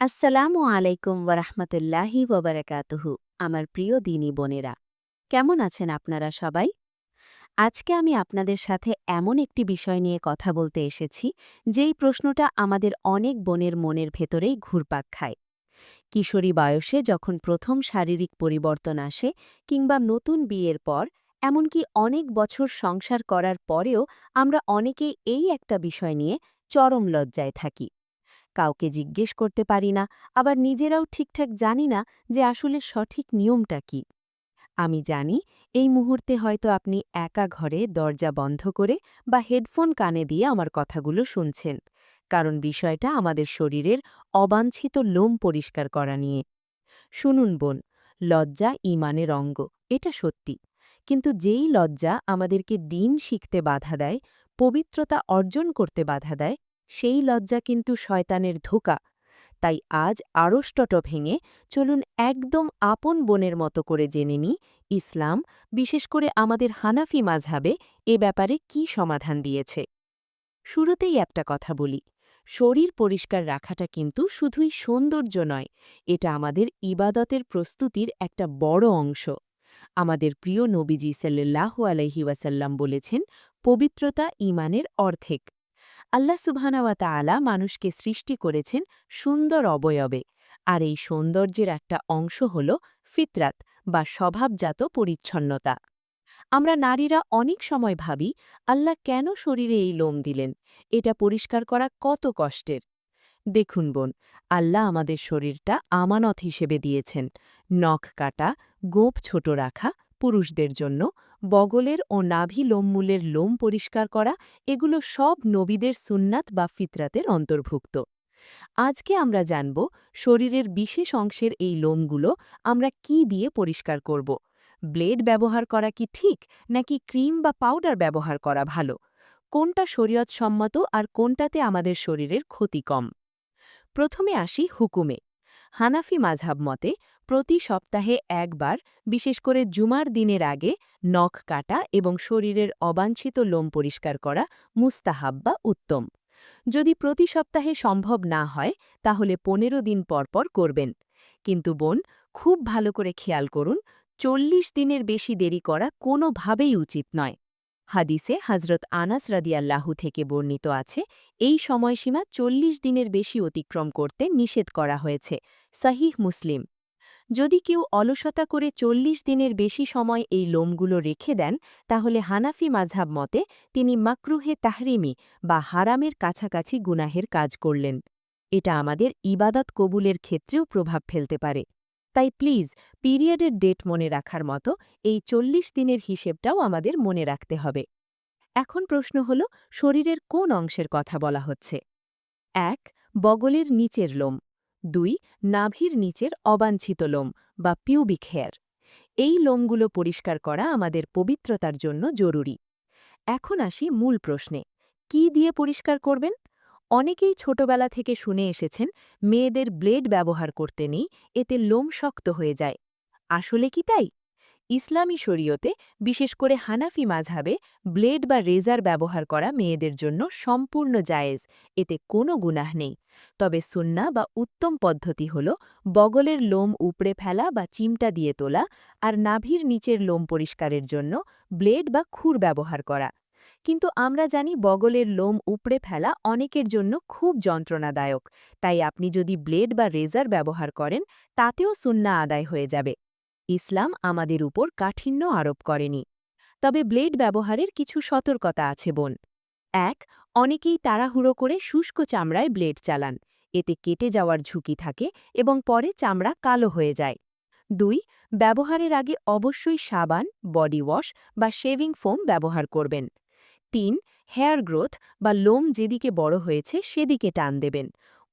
আসসালামু আলাইকুম ওরহমতুল্লাহি ওবরাকাতুহু আমার প্রিয় দিনী বোনেরা। কেমন আছেন আপনারা সবাই? আজকে আমি আপনাদের সাথে এমন একটি বিষয় নিয়ে কথা বলতে এসেছি, যেই প্রশ্নটা আমাদের অনেক বোনের মনের ভেতরেই ঘুরপাক খায়। কিশোরী বয়সে যখন প্রথম শারীরিক পরিবর্তন আসে কিংবা নতুন বিয়ের পর, এমনকি অনেক বছর সংসার করার পরেও আমরা অনেকেই এই একটা বিষয় নিয়ে চরম লজ্জায় থাকি। কাউকে জিজ্ঞেস করতে পারি না, আবার নিজেরাও ঠিকঠাক জানি না যে আসলে সঠিক নিয়মটা কি। আমি জানি এই মুহূর্তে হয়তো আপনি একা ঘরে দরজা বন্ধ করে বা হেডফোন কানে দিয়ে আমার কথাগুলো শুনছেন, কারণ বিষয়টা আমাদের শরীরের অবাঞ্ছিত লোম পরিষ্কার করা নিয়ে। শুনুন বোন, লজ্জা ইমানের অঙ্গ, এটা সত্যি। কিন্তু যেই লজ্জা আমাদেরকে দিন শিখতে বাধা দেয়, পবিত্রতা অর্জন করতে বাধা দেয় সেই লজ্জা কিন্তু শয়তানের ধোকা। তাই আজ আড়ষ্টট ভেঙে চলুন একদম আপন বোনের মতো করে জেনে নি ইসলাম, বিশেষ করে আমাদের হানাফি মাঝহাবে এ ব্যাপারে কি সমাধান দিয়েছে। শুরুতেই একটা কথা বলি, শরীর পরিষ্কার রাখাটা কিন্তু শুধুই সৌন্দর্য নয়, এটা আমাদের ইবাদতের প্রস্তুতির একটা বড় অংশ। আমাদের প্রিয় নবীজি সাল্লাহ আলহি বলেছেন, পবিত্রতা ইমানের অর্ধেক। আল্লাহ সুবহানাওয়া তাআলা মানুষকে সৃষ্টি করেছেন সুন্দর অবয়বে। আর এই সৌন্দর্যের একটা অংশ হল ফিতরাত বা স্বভাবজাত পরিচ্ছন্নতা। আমরা নারীরা অনেক সময় ভাবি, আল্লাহ কেন শরীরে এই লোম দিলেন? এটা পরিষ্কার করা কত কষ্টের। দেখুন বোন, আল্লাহ আমাদের শরীরটা আমানত হিসেবে দিয়েছেন। নখ কাটা, গোপ ছোট রাখা পুরুষদের জন্য বগলের ও নাভি লোমমূলের লোম পরিষ্কার করা, এগুলো সব নবীদের সুন্নাত বা ফিতরাতের অন্তর্ভুক্ত। আজকে আমরা জানব শরীরের বিশেষ অংশের এই লোমগুলো আমরা কি দিয়ে পরিষ্কার করব। ব্লেড ব্যবহার করা কি ঠিক, নাকি ক্রিম বা পাউডার ব্যবহার করা ভালো? কোনটা শরীয়তসম্মত আর কোনটাতে আমাদের শরীরের ক্ষতি কম? প্রথমে আসি হুকুমে। হানাফি মাঝহাব মতে, প্রতি সপ্তাহে একবার, বিশেষ করে জুমার দিনের আগে, নখ কাটা এবং শরীরের অবাঞ্ছিত লোম পরিষ্কার করা মুস্তাহাব বা উত্তম। যদি প্রতি সপ্তাহে সম্ভব না হয়, তাহলে পনেরো দিন পরপর করবেন। কিন্তু বোন, খুব ভালো করে খেয়াল করুন, চল্লিশ দিনের বেশি দেরি করা কোনোভাবেই উচিত নয়। হাদিসে হজরত আনাস রাদিয়াল্লাহু থেকে বর্ণিত আছে, এই সময়সীমা চল্লিশ দিনের বেশি অতিক্রম করতে নিষেধ করা হয়েছে। সাহিহ মুসলিম। যদি কেউ অলসতা করে চল্লিশ দিনের বেশি সময় এই লোমগুলো রেখে দেন, তাহলে হানাফি মাঝহাব মতে তিনি মাকরুহে তাহরিমি বা হারামের কাছাকাছি গুনাহের কাজ করলেন। এটা আমাদের ইবাদত কবুলের ক্ষেত্রেও প্রভাব ফেলতে পারে। তাই প্লিজ পিরিয়ডের ডেট মনে রাখার মতো এই চল্লিশ দিনের হিসেবটাও আমাদের মনে রাখতে হবে। এখন প্রশ্ন হল, শরীরের কোন অংশের কথা বলা হচ্ছে? এক, বগলের নিচের লোম। দুই, নাভির নিচের অবাঞ্ছিত লোম বা পিউবিক হেয়ার। এই লোমগুলো পরিষ্কার করা আমাদের পবিত্রতার জন্য জরুরি। এখন আসি মূল প্রশ্নে, কি দিয়ে পরিষ্কার করবেন? অনেকেই ছোটবেলা থেকে শুনে এসেছেন, মেয়েদের ব্লেড ব্যবহার করতে নেই, এতে লোম শক্ত হয়ে যায়। আসলে কি তাই? ইসলামী শরীয়তে, বিশেষ করে হানাফি মাঝহাবে, ব্লেড বা রেজার ব্যবহার করা মেয়েদের জন্য সম্পূর্ণ জায়েজ, এতে কোনো গুনাহ নেই। তবে সুন্না বা উত্তম পদ্ধতি হল, বগলের লোম উপড়ে ফেলা বা চিমটা দিয়ে তোলা, আর নাভির নিচের লোম পরিষ্কারের জন্য ব্লেড বা খুর ব্যবহার করা। কিন্তু আমরা জানি বগলের লোম উপড়ে ফেলা অনেকের জন্য খুব যন্ত্রণাদায়ক। তাই আপনি যদি ব্লেড বা রেজার ব্যবহার করেন, তাতেও সুন্না আদায় হয়ে যাবে। ইসলাম আমাদের উপর কাঠিন্য আরোপ করেনি। তবে ব্লেড ব্যবহারের কিছু সতর্কতা আছে, বোন। এক, অনেকেই তাড়াহুড়ো করে শুষ্ক চামড়ায় ব্লেড চালান। এতে কেটে যাওয়ার ঝুঁকি থাকে এবং পরে চামড়া কালো হয়ে যায়। দুই, ব্যবহারের আগে অবশ্যই সাবান, বডি ওয়াশ বা শেভিং ফোম ব্যবহার করবেন। তিন হেয়ার গ্রোথ বা লোম যেদিকে বড় হয়েছে সেদিকে টান দেবেন।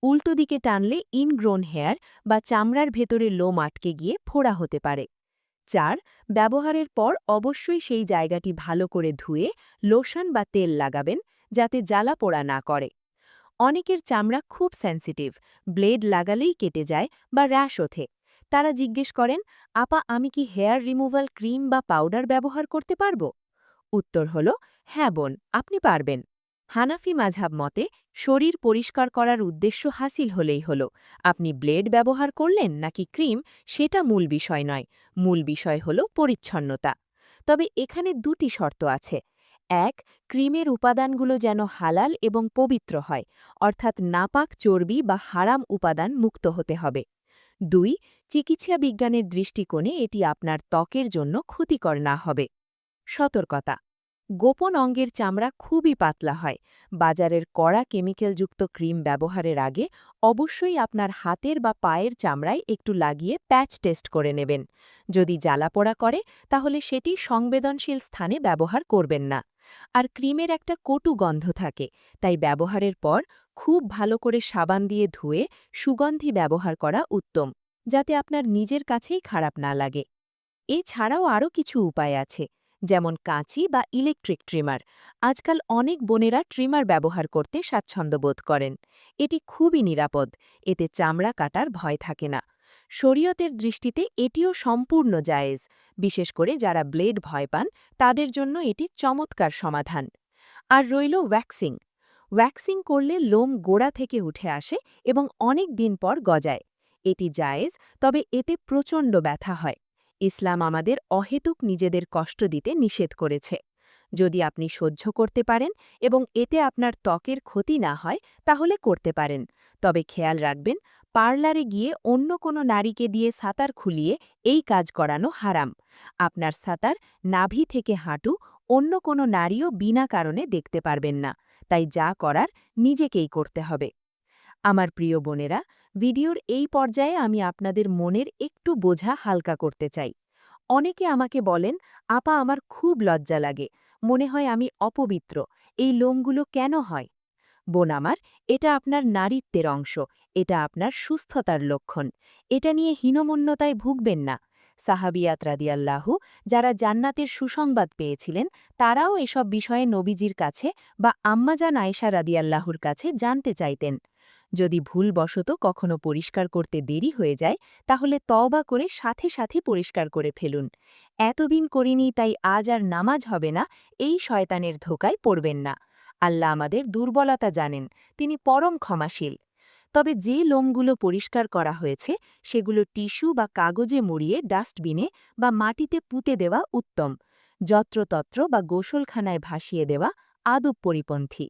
উল্টো দিকে টানলে ইনগ্রোন হেয়ার বা চামড়ার ভেতরে লোম আটকে গিয়ে ফোড়া হতে পারে। চার, ব্যবহারের পর অবশ্যই সেই জায়গাটি ভালো করে ধুয়ে লোশন বা তেল লাগাবেন যাতে জ্বালা পোড়া না করে। অনেকের চামড়া খুব সেন্সিটিভ ব্লেড লাগালেই কেটে যায় বা র্যাশ ওঠে। তারা জিজ্ঞেস করেন, আপা, আমি কি হেয়ার রিমুভাল ক্রিম বা পাউডার ব্যবহার করতে পারব? উত্তর হল হ্যাঁ বোন, আপনি পারবেন। হানাফি মাঝাব মতে, শরীর পরিষ্কার করার উদ্দেশ্য হাসিল হলেই হল। আপনি ব্লেড ব্যবহার করলেন নাকি ক্রিম, সেটা মূল বিষয় নয়। মূল বিষয় হল পরিচ্ছন্নতা। তবে এখানে দুটি শর্ত আছে। এক, ক্রিমের উপাদানগুলো যেন হালাল এবং পবিত্র হয়, অর্থাৎ নাপাক চর্বি বা হারাম উপাদান মুক্ত হতে হবে। দুই, চিকিৎসা বিজ্ঞানের দৃষ্টিকোণে এটি আপনার ত্বকের জন্য ক্ষতিকর না হবে। সতর্কতা। গোপন অঙ্গের চামড়া খুবই পাতলা হয়। বাজারের কড়া কেমিক্যালযুক্ত ক্রিম ব্যবহারের আগে অবশ্যই আপনার হাতের বা পায়ের চামড়ায় একটু লাগিয়ে প্যাচ টেস্ট করে নেবেন। যদি জ্বালাপোড়া করে, তাহলে সেটি সংবেদনশীল স্থানে ব্যবহার করবেন না। আর ক্রিমের একটা কটু গন্ধ থাকে, তাই ব্যবহারের পর খুব ভালো করে সাবান দিয়ে ধুয়ে সুগন্ধি ব্যবহার করা উত্তম, যাতে আপনার নিজের কাছেই খারাপ না লাগে। এছাড়াও আরও কিছু উপায় আছে। যেমন কাঁচি বা ইলেকট্রিক ট্রিমার। আজকাল অনেক বোনেরা ট্রিমার ব্যবহার করতে স্বাচ্ছন্দ্য বোধ করেন। এটি খুবই নিরাপদ, এতে চামড়া কাটার ভয় থাকে না। শরীয়তের দৃষ্টিতে এটিও সম্পূর্ণ জায়েজ, বিশেষ করে যারা ব্লেড ভয় পান, তাদের জন্য এটি চমৎকার সমাধান। আর রইল ওয়্যাক্সিং ওয়্যাক্সিং করলে লোম গোড়া থেকে উঠে আসে এবং অনেক দিন পর গজায়। এটি জায়েজ, তবে এতে প্রচণ্ড ব্যথা হয়। ইসলাম আমাদের অহেতুক নিজেদের কষ্ট দিতে নিষেধ করেছে। যদি আপনি সহ্য করতে পারেন এবং এতে আপনার ত্বকের ক্ষতি না হয়, তাহলে করতে পারেন। তবে খেয়াল রাখবেন, পার্লারে গিয়ে অন্য কোনো নারীকে দিয়ে সাঁতার খুলিয়ে এই কাজ করানো হারাম। আপনার সাঁতার নাভি থেকে হাঁটু অন্য কোনো নারীও বিনা কারণে দেখতে পারবেন না। তাই যা করার নিজেকেই করতে হবে। আমার প্রিয় বোনেরা ভিডিওর এই পর্যায়ে আমি আপনাদের মনের একটু বোঝা হালকা করতে চাই। অনেকে আমাকে বলেন, আপা, আমার খুব লজ্জা লাগে। মনে হয় আমি অপবিত্র। এই লোমগুলো কেন হয়? বোন আমার, এটা আপনার নারীত্বের অংশ। এটা আপনার সুস্থতার লক্ষণ। এটা নিয়ে হীনমন্যতায় ভুগবেন না। সাহাবিয়াত রাদিয়াল্লাহু, যারা জান্নাতের সুসংবাদ পেয়েছিলেন, তারাও এসব বিষয়ে নবীজির কাছে বা আম্মাজান আয়েশা রাদিয়াল্লাহুর কাছে জানতে চাইতেন। যদি ভুলবশত কখনো পরিষ্কার করতে দেরি হয়ে যায়, তাহলে তওবা করে সাথে সাথে পরিষ্কার করে ফেলুন। এতদিন করিনি, তাই আজ আর নামাজ হবে না, এই শয়তানের ধোকায় পড়বেন না। আল্লাহ আমাদের দুর্বলতা জানেন, তিনি পরম ক্ষমাশীল। তবে যে লোমগুলো পরিষ্কার করা হয়েছে, সেগুলো টিস্যু বা কাগজে মুড়িয়ে ডাস্টবিনে বা মাটিতে পুঁতে দেওয়া উত্তম। যত্রতত্র বা গোসলখানায় ভাসিয়ে দেওয়া আদব পরিপন্থী।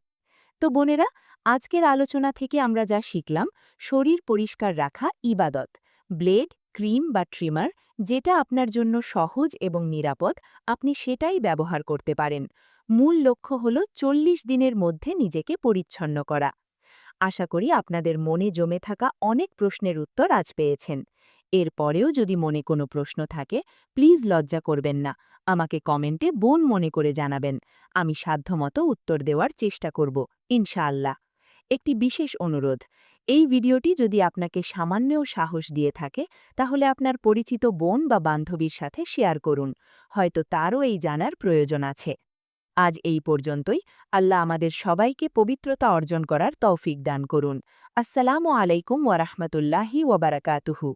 তো বোনেরা আজকের আলোচনা থেকে আমরা যা শিখলাম, শরীর পরিষ্কার রাখা, ইবাদত। ব্লেড, ক্রিম বা ট্রিমার, যেটা আপনার জন্য সহজ এবং নিরাপদ, আপনি সেটাই ব্যবহার করতে পারেন। মূল লক্ষ্য হল চল্লিশ দিনের মধ্যে নিজেকে পরিচ্ছন্ন করা। আশা করি আপনাদের মনে জমে থাকা অনেক প্রশ্নের উত্তর আজ পেয়েছেন। এরপরেও যদি মনে কোনো প্রশ্ন থাকে, প্লিজ লজ্জা করবেন না। আমাকে কমেন্টে বোন মনে করে জানাবেন। আমি সাধ্যমতো উত্তর দেওয়ার চেষ্টা করব, ইনশাআল্লাহ। একটি বিশেষ অনুরোধ। এই ভিডিওটি যদি আপনাকে সামান্যও সাহস দিয়ে থাকে, তাহলে আপনার পরিচিত বোন বা বান্ধবীর সাথে শেয়ার করুন। হয়তো তারও এই জানার প্রয়োজন আছে। আজ এই পর্যন্তই। আল্লাহ আমাদের সবাইকে পবিত্রতা অর্জন করার তৌফিক দান করুন। আসসালামু আলাইকুম ওয়ারাহমতুল্লাহি ওয়াবারাকাতুহু